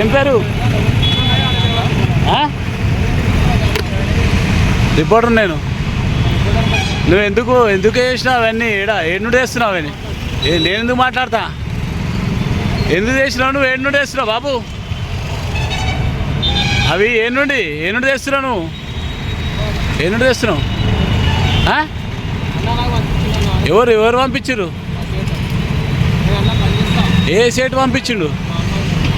ఏం పేరు? రిపోర్టర్ నేను. నువ్వు ఎందుకు ఎందుకు చేసినావు అవన్నీ? ఏడా ఏడు నుండి వేస్తున్నావు అవన్నీ? ఏ నేను ఎందుకు మాట్లాడతా? ఎందుకు చేసినావు నువ్వు? ఏడు నుండి వేస్తున్నావు బాబు? అవి ఏ నుండి ఏ నుండి తెస్తున్నావు నువ్వు? ఏ నుండి తెస్తున్నావు ఎవరు ఎవరు పంపించారు ఏ సేటు పంపించిండు?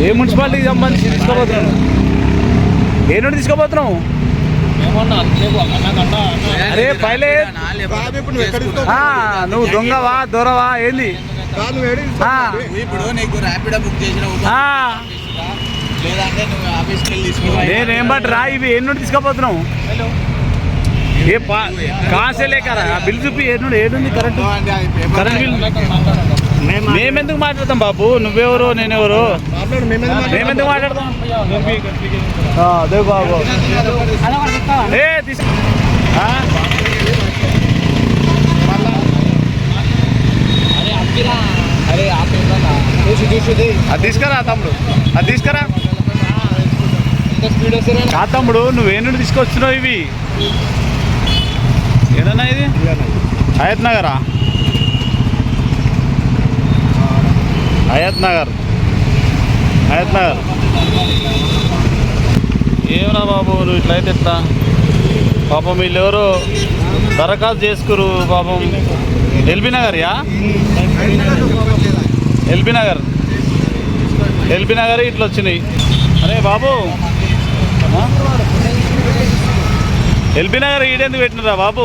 ఏ మున్సిపాలిటీకి సంబంధించి తీసుకోబోతున్నావు ఏ నుండి తీసుకోబోతున్నావు కంట అరే పైలే. నువ్వు దొంగవా దొరవా ఏంది కాదు నువ్వు ఏడు ఆ, ఇప్పుడు నీకు ర్యాపిడో బుక్ చేసిన ఆ, లేదంటే నువ్వు ఆఫీస్కి వెళ్ళి తీసుకోవాలి నేనేం బట్టి రా ఇవి ఏ నుండి తీసుకోబోతున్నావు ఏ పా కాసే లేకరా ఆ బిల్ చూపి ఏ నుండి ఏడుంది కరెంట్? Current bill. మేమెందుకు మాట్లాడతాం బాబు? నువ్వెవరు నేనెవరు? మేమెందుకు మాట్లాడతాం? అదే బాబు. అది తీసుకురా తమ్ముడు. అది తీసుకురా. కా తమ్ముడు నువ్వే నుండి తీసుకొస్తున్నావు ఇవి? ఏదన్నా ఇది? హయత్ నగరా? హయత్ నగర్. హయత్ నగర్. ఏమరా బాబు నువ్వు ఇట్లయితే ఎట్లా? పాపం వీళ్ళు ఎవరు దరఖాస్తు చేసుకురు పాపం. ఎల్బీ నగర్ యా ఎల్బీ నగర్. ఎల్బీ నగర్ ఇట్లా వచ్చినాయి. అరే బాబు? ఎల్బీ నగర్ ఈడెందుకు పెట్టినరా బాబు?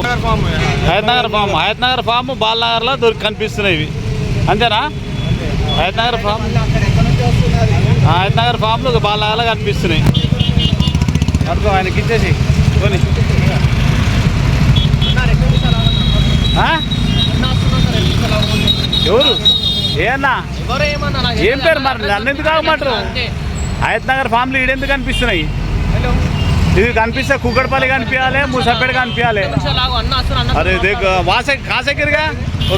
హయత్ నగర్ ఫామ్. హయత్ నగర్ ఫామ్. బాల్ నగర్లో దొరికి కనిపిస్తున్నాయి ఇవి. అంతేనా? హైదనగర్ ఫామ్ హైదనగర్ ఫామ్లు బాగా కనిపిస్తున్నాయి. అడుగు ఆయనకి ఇచ్చేసి. ఎవరు? ఏమన్నా ఏం పేరు మరి? నన్ను ఎందుకు ఆగమంటారు? హయత్నగర్ ఫామ్లు ఈడెందుకు కనిపిస్తున్నాయి? ఇది కనిపిస్తే కుక్కడపల్లి కనిపించాలి ముసాపేట కనిపించాలి. అరే దేకు వాసే కాసేకిరిగా ఓ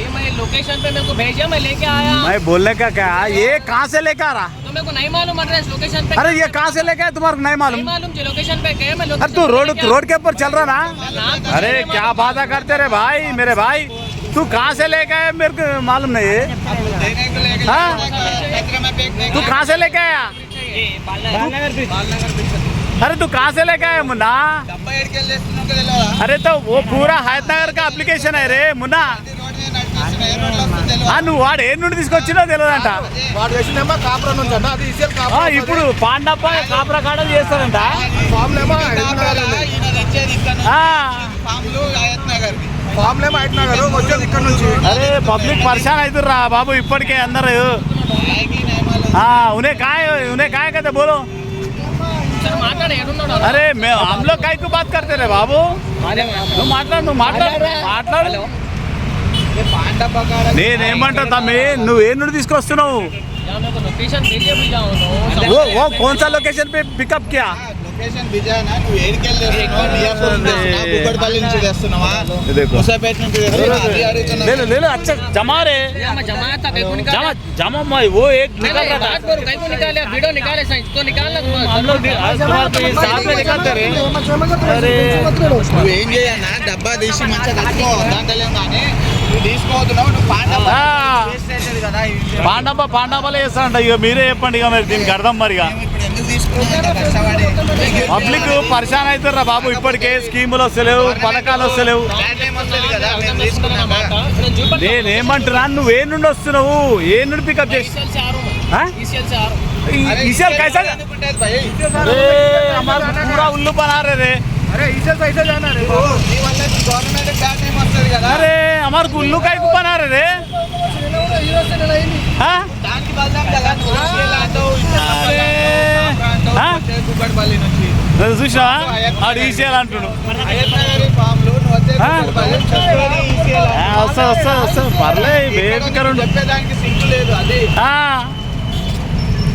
भाई मैं लोकेशन पे मेरे को भेजा मैं लेके आया। मैं बोलने का क्या? है ये कहाँ से लेके आ रहा? तो मेरे को नहीं मालूम अरे ये कहाँ से लेके आया? तुम्हारा नहीं मालूम। अरे तू रोड रोड के ऊपर चल रहा ना? अरे क्या बात करते रहे भाई मेरे भाई? तू कहाँ से लेके आया? मेरे को मालूम नहीं है। हाँ? तू कहाँ से लेके आया? अरे तू कहाँ से लेके आया मुन्ना? अरे तो वो पूरा हैदनगर का एप्लीकेशन है रे मुन्ना। నువ్వు వాడు ఏ నుండి తీసుకొచ్చినా తెలియదంట. వాడు తెచ్చినేమో కాపురా నుంచి అన్న అది ఇప్పుడు పాండప్ప కాపురా కాడ చేస్తారంట. ఫామ్లేమో అరే పబ్లిక్ పరిశాన్ అవుతుర్రా బాబు ఇప్పటికే అందరు. ఉనే కాయ ఉనే కాయ కదా బోలు. అరే మేము అందులో కాయకు బాత్ కడతారే బాబు. నువ్వు మాట్లాడు నువ్వు మాట్లాడు మాట్లాడు నేనేమంటా తమ్మి నువ్వు ఏ నుండి తీసుకొస్తున్నావు यहाँ मेरे को लोकेशन भेजे भी जाओ वो वो कौन सा लोकेशन पे पिकअप किया లొకేషన్ బిజానా నువ్వు ఏడికెళ్ళి తెస్తున్నావా మియాపూర్ నుంచి తెస్తున్నావా కుక్కడపల్లి నుంచి తెస్తున్నావా देखो ముసాపేట నుంచి తెస్తున్నావా అది అడుగుతున్నా ले लो ले लो अच्छा जमा रे मैं जमाया था कहीं को जमा निकाला जमा मैं वो एक नहीं, निकल नहीं, रहा बात था करो कहीं को निकाले वीडियो निकाले सही इसको निकालना तुम हम लोग नि- आज तुम्हारे को ये साथ में निकलते रहे अरे నువ్వు ఏం చేయన్నా డబ్బా తీసి మంచిగా కట్టుకో దాంట్లో ఏం కానీ పాండవ పాండవాలే చేస్తానంట ఇక మీరే చెప్పండి ఇక మరి దీనికి అర్థం మరి పబ్లిక్ పరిశాన్ అవుతారా బాబు ఇప్పటికే స్కీములు వస్తలేవు పథకాలు వస్తలేవు. నేనేమంటున్నా నువ్వు ఏ నుండి వస్తున్నావు? ఏ నుండి పికప్ చేసి ఇసల్ కూడా ఉల్లు ఈసీఎల్ से आ रहा हूँ అరే, इसे कैसा ఎందుకు ఉంటుంది భయ్? ए, हमारा पूरा उल्लू बना रहे रे అరే ఈసే సైతే జానా రే ఓ, నీ వల్ల గవర్నమెంట్ బ్రాండ్ నేమ్ వస్తుంది కదా अरे हमारे को उल्लू का बना रहे रे हाँ? దానికి బలదాం కదా నువ్వు OCL అంటావు, ఇట్లా అరే. అంటావు, ఆ? వచ్చే కుక్కడపల్లి నుంచి నేను చూసినావా ఆడు ఈసీఎల్ అంటుడు అయ్యప్ప గారి ఫామ్లు నువ్వు వచ్చే ఆ? కుక్కడపల్లి నుంచి చెప్పేది ECL ఆ, వస్తా వస్తా వస్తా పర్లే ఇక్కడ బేఫికర్ నువ్వు ఉండు చెప్పేదానికి సింక్ లేదు అది